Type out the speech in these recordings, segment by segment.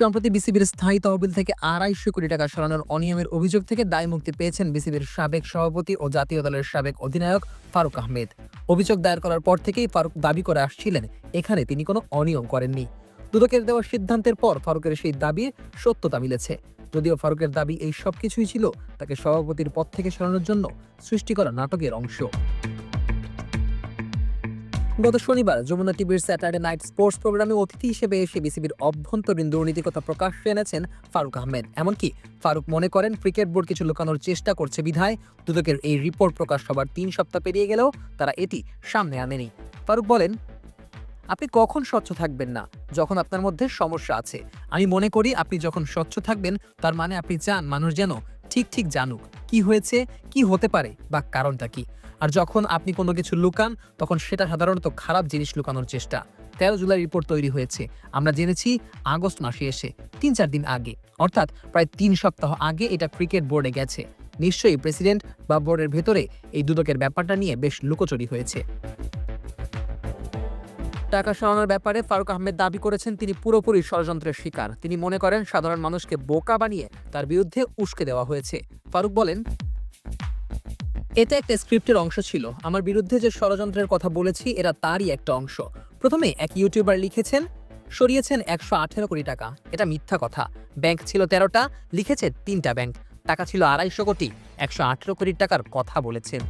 সম্প্রতি বিসিবির স্থায়ী তহবিল থেকে আড়াইশো কোটি টাকা সরানোর অনিয়মের অভিযোগ থেকে দায় মুক্তি পেয়েছেন বিসিবির সাবেক সভাপতি ও জাতীয় দলের সাবেক অধিনায়ক ফারুক আহমেদ। অভিযোগ দায়ের করার পর থেকেই ফারুক দাবি করে আসছিলেন, এখানে তিনি কোনো অনিয়ম করেননি। দুদকের দেওয়া সিদ্ধান্তের পর ফারুকের সেই দাবির সত্যতা মিলেছে। যদিও ফারুকের দাবি এই সব কিছুই ছিল, তাকে সভাপতির পদ থেকে সরানোর জন্য সৃষ্টি করা নাটকের অংশ। গত শনিবার যমুনা টিভির স্যাটারডে নাইট স্পোর্টস প্রোগ্রামে অতিথি হিসেবে এসে বিসিবির অভ্যন্তরীণ দুর্নীতির কথা এনেছেন ফারুক আহমেদ। এমনকি ফারুক মনে করেন, ক্রিকেট বোর্ড কিছু লুকানোর চেষ্টা করছে বিধায়। দুদকের এই রিপোর্ট প্রকাশ হবার তিন সপ্তাহ পেরিয়ে গেলেও তারা এটি সামনে আনেনি। ফারুক বলেন, আপনি কখন স্বচ্ছ থাকবেন না? যখন আপনার মধ্যে সমস্যা আছে। আমি মনে করি আপনি যখন স্বচ্ছ থাকবেন, তার মানে আপনি চান মানুষ যেন ঠিক ঠিক জানুক কি হয়েছে, কি হতে পারে বা কারণটা কি। আর যখন আপনি কোনো কিছু লুকান, তখন সেটা সাধারণত খারাপ জিনিস লুকানোর চেষ্টা। তেরো জুলাই রিপোর্ট তৈরি হয়েছে। আমরা জেনেছি আগস্ট মাসে এসে, তিন চার দিন আগে। অর্থাৎ প্রায় তিন সপ্তাহ আগে এটা ক্রিকেট বোর্ডে গেছে। নিশ্চয়ই প্রেসিডেন্ট বা বোর্ডের ভেতরে এই দুদকের ব্যাপারটা নিয়ে বেশ লুকোচুরি হয়েছে। টাকা সরানোর ব্যাপারে ফারুক আহমেদ দাবি করেছেন, তিনি পুরোপুরি ষড়যন্ত্রের শিকার। তিনি মনে করেন, সাধারণ মানুষকে বোকা বানিয়ে তার বিরুদ্ধে উস্কে দেওয়া হয়েছে। ফারুক বলেন, এটা একটা স্ক্রিপ্টের অংশ ছিল। আমার বিরুদ্ধে যে ষড়যন্ত্রের কথা বলেছি, এরা তারই একটা অংশ। প্রথমে এক ইউটিউবার লিখেছেন, সরিয়েছেন একশো আঠেরো কোটি টাকা। এটা মিথ্যা কথা। ব্যাংক ছিল তেরোটা, লিখেছে তিনটা ব্যাংক। টাকা ছিল আড়াইশো কোটি। একশো আঠেরো কোটি টাকার কথা বলেছেন।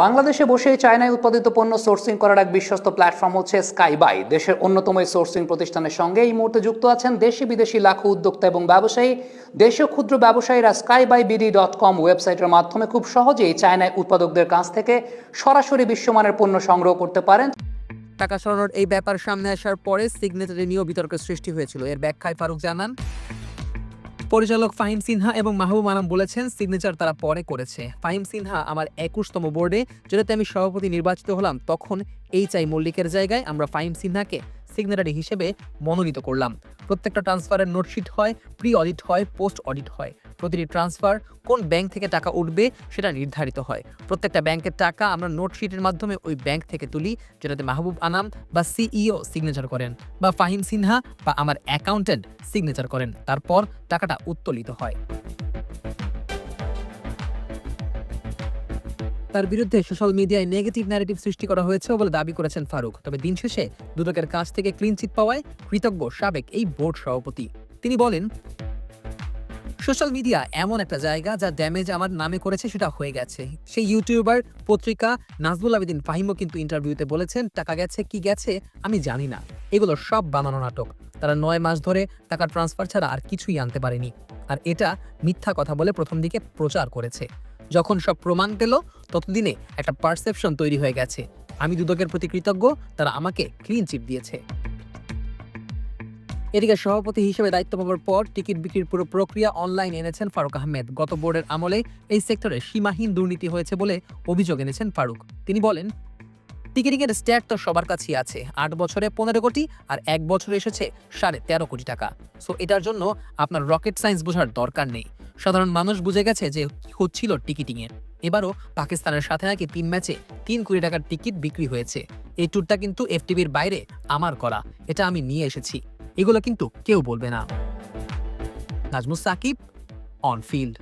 বাংলাদেশে বসে চায়নায় উৎপাদিত পণ্য সোর্সিং করার এক বিশ্বস্ত প্ল্যাটফর্ম হচ্ছে স্কাইবাই। দেশের অন্যতম এই সোর্সিং প্রতিষ্ঠানের সঙ্গে এই মুহূর্তে যুক্ত আছেন দেশি বিদেশি লাখো উদ্যোক্তা এবং ব্যবসায়ী। দেশীয় ক্ষুদ্র ব্যবসায়ীরা Sky Buy BD dot com ওয়েবসাইটের মাধ্যমে খুব সহজেই চায়নায় উৎপাদকদের কাছ থেকে সরাসরি বিশ্বমানের পণ্য সংগ্রহ করতে পারেন। টাকা সরানোর এই ব্যাপার সামনে আসার পরে সিগনেচারে নিয়েও বিতর্কের সৃষ্টি হয়েছিল। এর ব্যাখ্যায় ফারুক জানান পরিচালক ফাহিম সিনহা এবং মাহবুব আনাম বলেছেন সিগনেচার তারা পরে করেছে। ফাহিম সিনহা আমার একুশতম বোর্ডে, যেটাতে আমি সভাপতি নির্বাচিত হলাম, তখন এইচ আই মল্লিকের জায়গায় আমরা ফাহিম সিনহাকে সিগনেটারি হিসেবে মনোনীত করলাম। প্রত্যেকটা ট্রান্সফারের নোটশিট হয় প্রি অডিট হয় পোস্ট অডিট হয়। প্রতিটি ট্রান্সফার কোন ব্যাংক থেকে টাকা উঠবে সেটা নির্ধারিত হয়। প্রত্যেকটা ব্যাংকের টাকা আমরা নোটশিটের মাধ্যমে ওই ব্যাংক থেকে তুলি, যেটাতে মাহবুব আনাম বা সিইও সিগনেচার করেন বা ফাহিম সিনহা বা আমার অ্যাকাউন্টেন্ট সিগনেচার করেন। তারপর টাকাটা উত্তোলিত হয়। তার বিরুদ্ধে সোশ্যাল মিডিয়ায় নেগেটিভ ন্যারেটিভ সৃষ্টি করা হয়েছে বলে দাবি করেছেন ফারুক। তবে দিন শেষে দুদকের কাছ থেকে ক্লিন চিট পাওয়ায় কৃতজ্ঞ সাবেক এই বোর্ড সভাপতি। তিনি বলেন, সোশ্যাল মিডিয়া এমন একটা জায়গা যা ড্যামেজ আমার নামে করেছে সেটা হয়ে গেছে। সেই ইউটিউবার, পত্রিকা নাজবুল আবেদিন ফাহিমও কিন্তু ইন্টারভিউতে বলেছেন, টাকা গেছে, কি গেছে, আমি জানি না। এগুলো সব বানানো নাটক। তারা নয় মাস ধরে টাকা ট্রান্সফার ছাড়া আর কিছুই আনতে পারেনি। আর এটা মিথ্যা কথা বলে প্রথম দিকে প্রচার করেছে। যখন সব প্রমাণ পেল, ততদিনে একটা পারসেপশন তৈরি হয়ে গেছে। আমি দুদকের প্রতি কৃতজ্ঞ, তারা আমাকে ক্লিন চিট দিয়েছে। এদিকে সভাপতি হিসেবে দায়িত্ব পাওয়ার পর টিকিট বিক্রির পুরো প্রক্রিয়া অনলাইন এনেছেন ফারুক আহমেদ। গত বোর্ডের আমলে এই সেক্টরে সীমাহীন দুর্নীতি হয়েছে বলে অভিযোগ এনেছেন ফারুক। তিনি বলেন টিকিটিংয়ের স্ট্যাট তো সবার কাছেই আছে। আট বছরে পনেরো কোটি আর এক বছরে এসেছে সাড়ে তেরো কোটি টাকা। সো এটার জন্য আপনার রকেট সায়েন্স বোঝার দরকার নেই। সাধারণ মানুষ বুঝে গেছে যে হচ্ছিল টিকিটিংয়ে এবারও পাকিস্তানের সাথে নাকি তিন ম্যাচে তিন কোটি টাকার টিকিট বিক্রি হয়েছে। এই ট্যুরটা কিন্তু এফটিভির বাইরে আমার করা। এটা আমি নিয়ে এসেছি। এগুলো কিন্তু কেউ বলবে না। Najmus Shakib on field